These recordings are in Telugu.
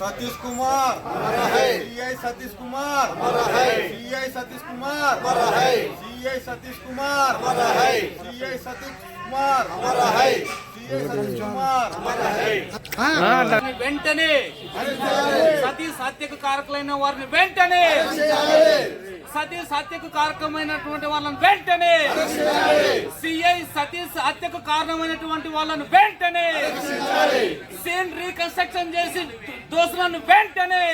Satish Kumar. CI Satish Kumar. CI Satish Kumar. CI Satish Kumar. CI Satish Kumar. వెంటనే సతీష్ హత్యకు కారకులైన వారిని వెంటనే సతీష్ హత్యకు కారకమైనటువంటి వాళ్ళని వెంటనే సిఐ సతీష్ హత్యకు కారణమైనటువంటి వాళ్ళను వెంటనే సీన్ రీకన్స్ట్రక్షన్ చేసి దోషులను వెంటనే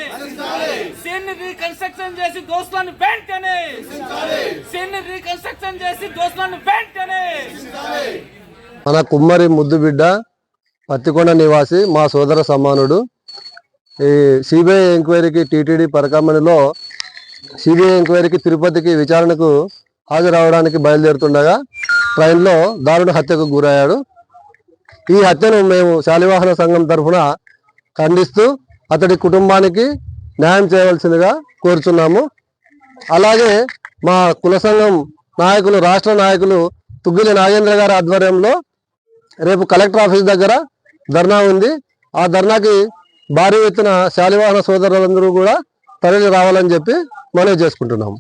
సీన్ రీకన్స్ట్రక్షన్ చేసి దోషులను వెంటనే సీన్ రీకన్స్ట్రక్షన్ చేసి దోషులను వెంటనే మన కుమ్మరి ముద్దు బిడ్డ పత్తికొండ నివాసి మా సోదర సమానుడు. ఈ సిబిఐ ఎంక్వైరీకి టీటీడీ పరకామణిలో సిబిఐ ఎంక్వైరీకి తిరుపతికి విచారణకు హాజరవడానికి బయలుదేరుతుండగా ట్రైన్లో దారుణ హత్యకు గురయ్యాడు. ఈ హత్యను మేము శాలివాహన సంఘం తరఫున ఖండిస్తూ అతడి కుటుంబానికి న్యాయం చేయవలసిందిగా కోరుచున్నాము. అలాగే మా కుల సంఘం నాయకులు రాష్ట్ర నాయకులు తుగ్గిలి నాగేంద్ర గారి ఆధ్వర్యంలో రేపు కలెక్టర్ ఆఫీస్ దగ్గర ధర్నా ఉంది. ఆ ధర్నాకి భారీ ఎత్తున శాలివాహన సోదరులందరూ కూడా తరలి రావాలని చెప్పి మనవి చేసుకుంటున్నాము.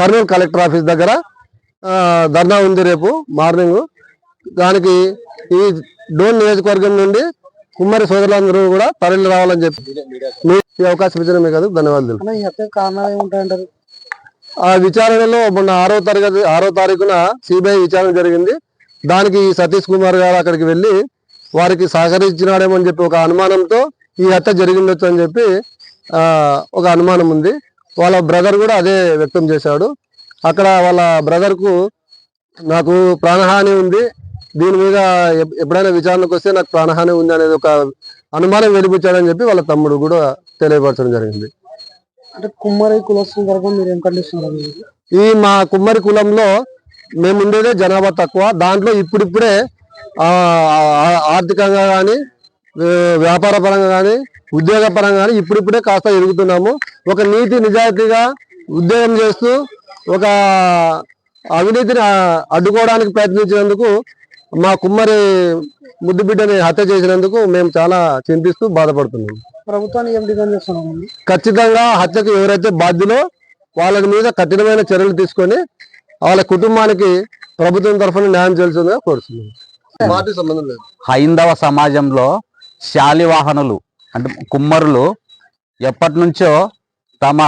కర్నూలు కలెక్టర్ ఆఫీస్ దగ్గర ధర్నా ఉంది రేపు మార్నింగ్. దానికి ఈ డోన్ నియోజకవర్గం నుండి కుమ్మరి సోదరులందరూ కూడా తరలి రావాలని చెప్పి ఈ అవకాశం ఇచ్చిన మీకు అది ధన్యవాదాలు. కారణాలు ఏముంటాయంటారు? ఆ విచారణలో మొన్న ఆరో తరగతి ఆరో తారీఖున సిబిఐ విచారణ జరిగింది. దానికి ఈ సతీష్ కుమార్ గారు అక్కడికి వెళ్ళి వారికి సహకరించినాడేమో అని చెప్పి ఒక అనుమానంతో ఈ హత్య జరిగిండొచ్చు అని చెప్పి ఆ, ఒక అనుమానం ఉంది. వాళ్ళ బ్రదర్ కూడా అదే వ్యక్తం చేశాడు. అక్కడ వాళ్ళ బ్రదర్కు నాకు ప్రాణహాని ఉంది. దీని మీద ఎప్- ఎప్పుడైనా విచారణకు వస్తే నాకు ప్రాణహాని ఉంది అనేది ఒక అనుమానం వెలిపించాడని చెప్పి వాళ్ళ తమ్ముడు కూడా తెలియపరచడం జరిగింది. అంటే కుమ్మరి కులస్తుల తరఫున మీరు ఏం ఖండిస్తున్నారు ఈ మా కుమ్మరి కులంలో మేము ఉండేదే జనాభా తక్కువ. దాంట్లో ఇప్పుడిప్పుడే ఆర్థికంగా కానీ వ్యాపార పరంగా కానీ ఉద్యోగ పరంగా కానీ ఇప్పుడిప్పుడే కాస్త ఎదుగుతున్నాము. ఒక నీతి నిజాయితీగా ఉద్యోగం చేస్తూ ఒక అవినీతిని అడ్డుకోవడానికి ప్రయత్నించినందుకు మా కుమ్మరి ముద్దు బిడ్డని హత్య చేసినందుకు మేము చాలా చింతిస్తూ బాధపడుతున్నాం. ప్రభుత్వాన్ని ఏం డిమాండ్ చేస్తున్నాము ఖచ్చితంగా హత్యకు ఎవరైతే బాధ్యులో వాళ్ళ మీద కఠినమైన చర్యలు తీసుకొని వాళ్ళ కుటుంబానికి ప్రభుత్వం తరఫున న్యాయం చేయాల్సిందిగా కోరుతున్నాం. పార్టీ సంబంధం లేదు. హైందవ సమాజంలో శాలివాహనులు అంటే కుమ్మరులు ఎప్పటి నుంచో తమ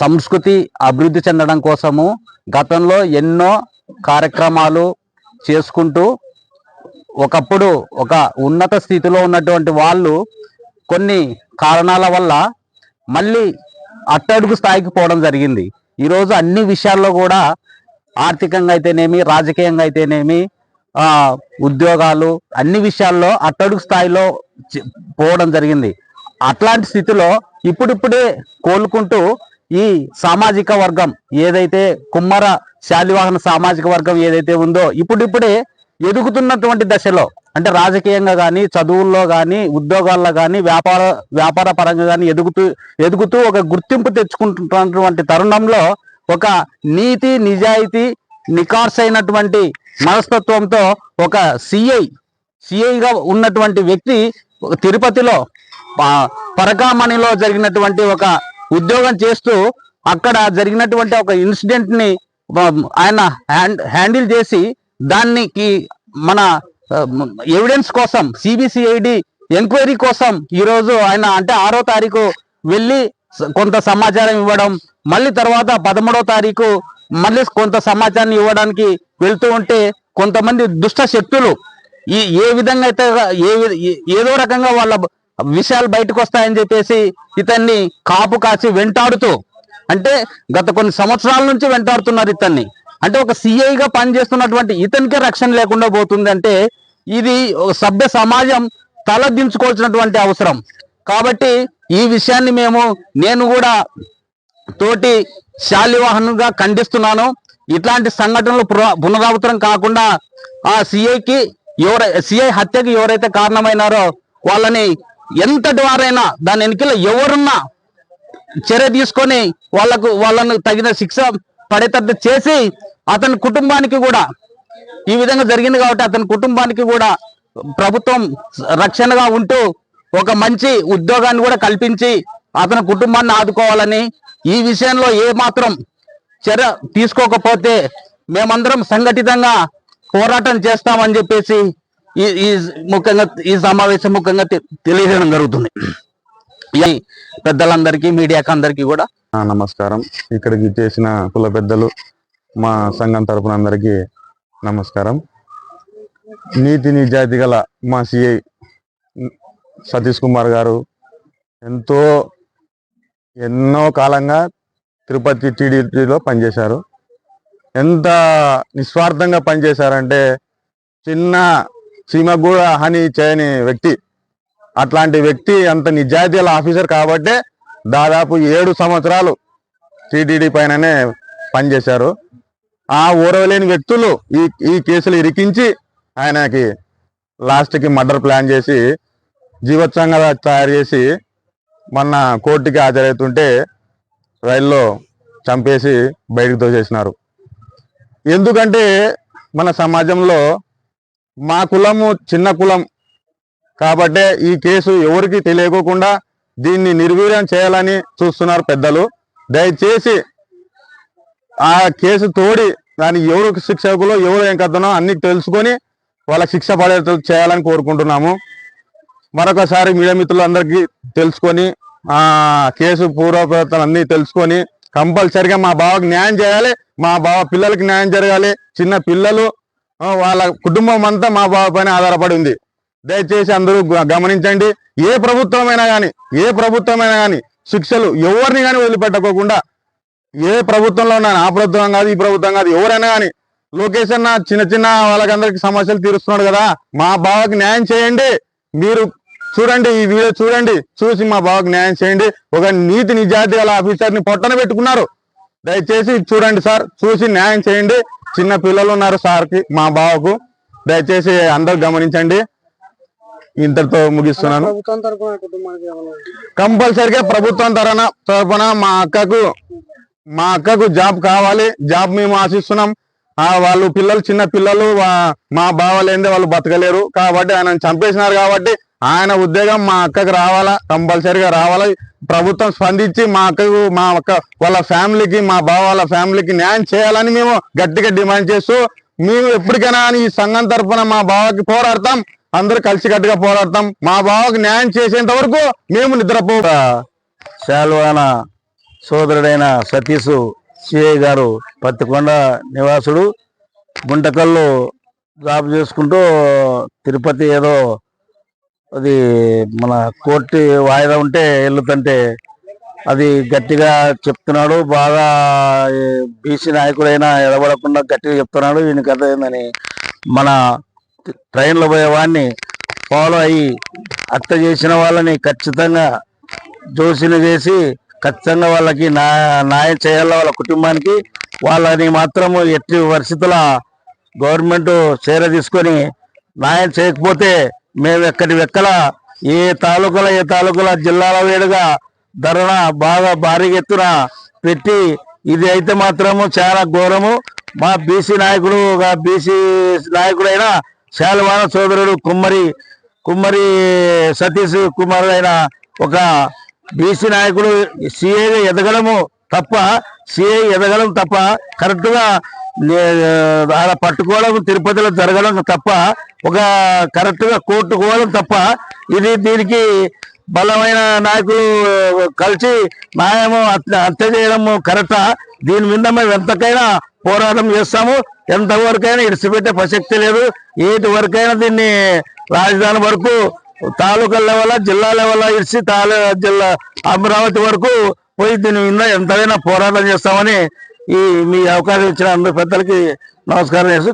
సంస్కృతి అభివృద్ధి చెందడం కోసము గతంలో ఎన్నో కార్యక్రమాలు చేసుకుంటూ ఒకప్పుడు ఒక ఉన్నత స్థితిలో ఉన్నటువంటి వాళ్ళు కొన్ని కారణాల వల్ల మళ్ళీ అట్టడుగు స్థాయికి పోవడం జరిగింది. ఈరోజు అన్ని విషయాల్లో కూడా ఆర్థికంగా అయితేనేమి రాజకీయంగా అయితేనేమి ఉద్యోగాలు అన్ని విషయాల్లో అట్టడుగు స్థాయిలో పోవడం జరిగింది. అట్లాంటి స్థితిలో ఇప్పుడిప్పుడే కోలుకుంటూ ఈ సామాజిక వర్గం ఏదైతే కుమ్మర శాలివాహన సామాజిక వర్గం ఏదైతే ఉందో ఇప్పుడిప్పుడే ఎదుగుతున్నటువంటి దశలో అంటే రాజకీయంగా కానీ చదువుల్లో కానీ ఉద్యోగాల్లో కానీ వ్యాపార వ్యాపార పరంగా కానీ ఎదుగుతూ ఎదుగుతూ ఒక గుర్తింపు తెచ్చుకుంటున్నటువంటి తరుణంలో ఒక నీతి నిజాయితీ నికార్సైనటువంటి మనస్తత్వంతో ఒక సిఐ సిఐగా ఉన్నటువంటి వ్యక్తి తిరుపతిలో పరకామణిలో జరిగినటువంటి ఒక ఉద్యోగం చేస్తూ అక్కడ జరిగినటువంటి ఒక ఇన్సిడెంట్ని ఆయన హ్యాండ్ హ్యాండిల్ చేసి దానికి మన ఎవిడెన్స్ కోసం సిబిసిఐడి ఎంక్వైరీ కోసం ఈరోజు ఆయన అంటే ఆరో తారీఖు వెళ్ళి కొంత సమాచారం ఇవ్వడం మళ్ళీ తర్వాత పదమూడో తారీఖు మళ్ళీ కొంత సమాచారాన్ని ఇవ్వడానికి వెళ్తూ ఉంటే కొంతమంది దుష్ట శక్తులు ఈ ఏ విధంగా అయితే ఏ ఏ- ఏదో రకంగా వాళ్ళ విషయాలు బయటకు వస్తాయని చెప్పేసి ఇతన్ని కాపు కాచి వెంటాడుతూ అంటే గత కొన్ని సంవత్సరాల నుంచి వెంటాడుతున్నారు ఇతన్ని. అంటే ఒక సిఐగా పనిచేస్తున్నటువంటి ఇతనికే రక్షణ లేకుండా పోతుంది అంటే ఇది సభ్య సమాజం తలదించుకోవాల్సినటువంటి అవసరం. కాబట్టి ఈ విషయాన్ని మేము నేను కూడా తోటి శాలివాహనుగా ఖండిస్తున్నాను. ఇట్లాంటి సంఘటనలు పునరావృతం కాకుండా ఆ సిఐకి ఎవర సిఐ హత్యకి ఎవరైతే కారణమైనారో వాళ్ళని ఎంతటి వారైనా దాని వెనుకలో ఎవరున్నా చర్య తీసుకొని వాళ్ళకు వాళ్ళను తగిన శిక్ష పడేటట్టు చేసి అతని కుటుంబానికి కూడా ఈ విధంగా జరిగింది కాబట్టి అతని కుటుంబానికి కూడా ప్రభుత్వం రక్షణగా ఉంటూ ఒక మంచి ఉద్యోగాన్ని కూడా కల్పించి అతని కుటుంబాన్ని ఆదుకోవాలని ఈ విషయంలో ఏ మాత్రం చర్య తీసుకోకపోతే మేమందరం సంఘటితంగా పోరాటం చేస్తామని చెప్పేసి ఈ ఈ ముఖ్యంగా ఈ సమావేశం ముఖ్యంగా తెలియజేయడం జరుగుతుంది. పెద్దలందరికీ మీడియాకి అందరికీ కూడా నమస్కారం. ఇక్కడికి చేసిన కుల పెద్దలు మా సంఘం తరపున అందరికీ నమస్కారం. నీతి నిజాయితీ గల మా సిఐ సతీష్ కుమార్ గారు ఎంతో ఎన్నో కాలంగా తిరుపతి టీడీపీలో పనిచేశారు. ఎంత నిస్వార్థంగా పనిచేశారంటే చిన్న సీమకు కూడా హాని చేయని వ్యక్తి. అట్లాంటి వ్యక్తి అంత నిజాయితీల ఆఫీసర్ కాబట్టే దాదాపు ఏడు సంవత్సరాలు టీటీడీ పైననే పనిచేశారు. ఆ ఊరవలేని వ్యక్తులు ఈ ఈ కేసులు ఇరికించి ఆయనకి లాస్ట్కి మర్డర్ ప్లాన్ చేసి జీవోత్సవంగా తయారు చేసి మొన్న కోర్టుకి హాజరవుతుంటే రైల్లో చంపేసి బయటకు తోసేసినారు. ఎందుకంటే మన సమాజంలో మా కులము చిన్న కులం కాబట్టే ఈ కేసు ఎవరికి తెలియకోకుండా దీన్ని నిర్వీర్యం చేయాలని చూస్తున్నారు పెద్దలు. దయచేసి ఆ కేసు తోడి దాని ఎవరు శిక్షకులో ఎవరు ఏం కథనో అన్ని తెలుసుకొని వాళ్ళ శిక్ష పడేటట్టు చేయాలని కోరుకుంటున్నాము. మరొకసారి మీడియా మిత్రులందరికీ తెలుసుకొని ఆ కేసు పూర్వపేతలు అన్నీ తెలుసుకొని కంపల్సరిగా మా బావకు న్యాయం చేయాలి మా బావ పిల్లలకి న్యాయం జరగాలి చిన్న పిల్లలు వాళ్ళ కుటుంబం అంతా మా బావ పైన ఆధారపడి ఉంది. దయచేసి అందరూ గ- గమనించండి. ఏ ప్రభుత్వమైనా కానీ ఏ ప్రభుత్వమైనా కానీ శిక్షలు ఎవరిని కానీ వదిలిపెట్టకోకుండా ఏ ప్రభుత్వంలో ఉన్నా ఆ ప్రభుత్వం కాదు ఈ ప్రభుత్వం కాదు ఎవరైనా కానీ లోకేష్ అన్న చిన్న చిన్న వాళ్ళకందరికి సమస్యలు తీరుస్తున్నాడు కదా మా బావకి న్యాయం చేయండి. మీరు చూడండి ఈ వీడియో చూడండి చూసి మా బావకి న్యాయం చేయండి. ఒక నీతి నిజాయితీ గల ఆఫీసర్ని పొట్టన పెట్టుకున్నారు. దయచేసి చూడండి సార్ చూసి న్యాయం చేయండి. చిన్న పిల్లలు ఉన్నారు సార్కి మా బావకు. దయచేసి అందరు గమనించండి. ఇంతటితో ముగిస్తున్నాను. కంపల్సరిగా ప్రభుత్వం తరఫున తరఫున మా అక్కకు మా అక్కకు జాబ్ కావాలి. జాబ్ మేము ఆశిస్తున్నాం. ఆ వాళ్ళు పిల్లలు చిన్న పిల్లలు మా బావ లేదే వాళ్ళు బతకలేరు. కాబట్టి ఆయన చంపేసినారు కాబట్టి ఆయన ఉద్యోగం మా అక్కకు రావాలా కంపల్సరిగా రావాలా. ప్రభుత్వం స్పందించి మా అక్కకు మా అక్క వాళ్ళ ఫ్యామిలీకి మా బావ వాళ్ళ ఫ్యామిలీకి న్యాయం చేయాలని మేము గట్టిగా డిమాండ్ చేస్తూ మేము ఎప్పటికైనా ఈ సంఘం తరఫున మా బావకి పోరాడతాం. అందరూ కలిసికట్టుగా పోరాడతాం. మా బావకి న్యాయం చేసేంత వరకు మేము నిద్రపో శాల్వాన సోదరుడైన సతీష్ సిఐ గారు పత్తికొండ నివాసుడు గుంటకల్లు జాబ్ చేసుకుంటూ తిరుపతి ఏదో అది మన కోర్టు వాయిదా ఉంటే వెళ్తుంటే అది గట్టిగా చెప్తున్నాడు. బాగా బీసీ నాయకుడైనా ఎడబడకుండా గట్టిగా చెప్తున్నాడు. ఈయన కథ ఏందని మన ట్రైన్లో పోయేవాడిని ఫాలో అయ్యి హత్య చేసిన వాళ్ళని ఖచ్చితంగా జోసిని చేసి ఖచ్చితంగా వాళ్ళకి న్యాయం చేయాలి వాళ్ళ కుటుంబానికి. వాళ్ళని మాత్రము ఎట్టి పరిస్థితుల గవర్నమెంట్ చీర తీసుకొని న్యాయం చేయకపోతే మేము ఎక్కడి వెక్కల ఏ తాలూకాల ఏ తాలూకాల జిల్లాల వేడుగా ధరణ బాగా భారీ ఎత్తున పెట్టి ఇది అయితే మాత్రము చాలా ఘోరము. మా బీసీ నాయకుడు ఒక బీసీ నాయకుడైన శాలవాన సోదరుడు కుమ్మరి కుమ్మరి సతీష్ కుమార్ అయిన ఒక బీసీ నాయకుడు సిఏగా ఎదగడము తప్ప సిఐ ఎదగడం తప్ప కరెక్ట్గా అలా ఆడ పట్టుకోవడం తిరుపతిలో జరగడం తప్ప ఒక కరెక్ట్గా తప్ప ఇది దీనికి బలమైన నాయకులు కలిసి న్యాయము హత్య చేయడం కరెక్టా దీని మీద మేము ఎంతకైనా పోరాటం చేస్తాము. ఎంతవరకైనా ఇడిచిపెట్టే ప్రసక్తి లేదు. ఏటి వరకైనా దీన్ని రాజధాని వరకు తాలూకా లెవెల్ జిల్లా లెవెల్ ఇడిచి తాలూ జిల్లా అమరావతి వరకు పోయి దీని మీద ఎంతైనా పోరాటం చేస్తామని ఈ మీ అవకాశం ఇచ్చిన అందరు పెద్దలకి నమస్కారం చేస్తూ